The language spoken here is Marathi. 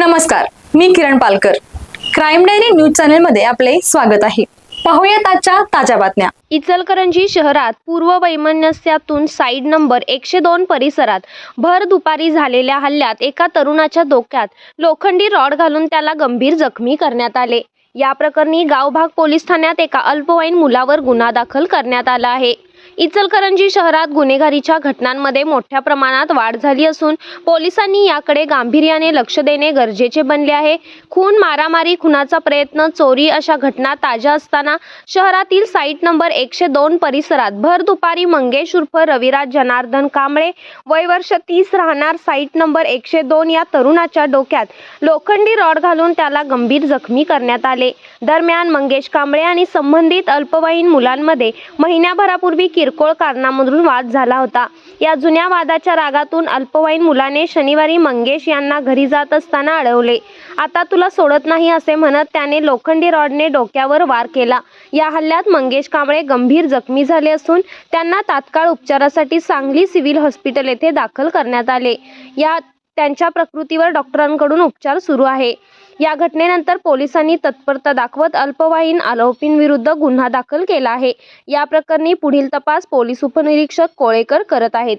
नमस्कार मी Kiran Palkar. Crime diary news चॅनलमध्ये आपले स्वागत आहे. पाहूयात आजच्या ताज्या बातम्या. इचलकरंजी शहरात पूर्व वैमनस्यातून साईड नंबर एकशे दोन परिसरात भर दुपारी झालेल्या हल्ल्यात एका तरुणाच्या डोक्यात लोखंडी रॉड घालून त्याला गंभीर जखमी करण्यात आले. या प्रकरणी गावभाग पोलीस ठाण्यात एका अल्पवयीन मुलावर गुन्हा दाखल करण्यात आला आहे. इचलकरंजी शहरात गुन्हेगारीच्या घटनांमध्ये मोठ्या प्रमाणात वाढ झाली असून पोलिसांनी याकडे गांभीर्याने लक्ष देणे गरजेचे बनले आहे. खून मारामारी खुनाचा प्रयत्न चोरी अशा घटना ताज्या असताना शहरातील साईट नंबर एकशे दोन परिसरात भर दुपारी मंगेश उर्फ रविराज जनार्दन कांबळे वय वर्ष तीस राहणार साईट नंबर एकशे दोन या तरुणाच्या डोक्यात लोखंडी रॉड घालून त्याला गंभीर जखमी करण्यात आले. दरम्यान मंगेश कांबळे आणि संबंधित अल्पवयीन मुलांमध्ये महिन्याभरापूर्वी किर किरकोळ कारणामधून वाद झाला होता. या जुन्या वादाच्या रागातून अल्पवयीन मुलाने शनिवारी मंगेश यांना घरी जात असताना अडवले. आता तुला सोडत नाही असे म्हणत त्याने लोखंडी रॉडने डोक्यावर वार केला. या हल्ल्यात मंगेश कांबळे गंभीर जखमी झाले असून त्यांना तात्काळ उपचारासाठी सांगली सिव्हिल हॉस्पिटल येथे दाखल करण्यात आले. या त्यांच्या प्रकृतीवर डॉक्टरांकडून उपचार सुरू आहे. या घटनेनंतर पोलिसांनी तत्परता दाखवत अल्पवयीन आरोपींविरुद्ध गुन्हा दाखल केला आहे. या प्रकरणी पुढील तपास पोलीस उपनिरीक्षक कोळेकर करत आहेत.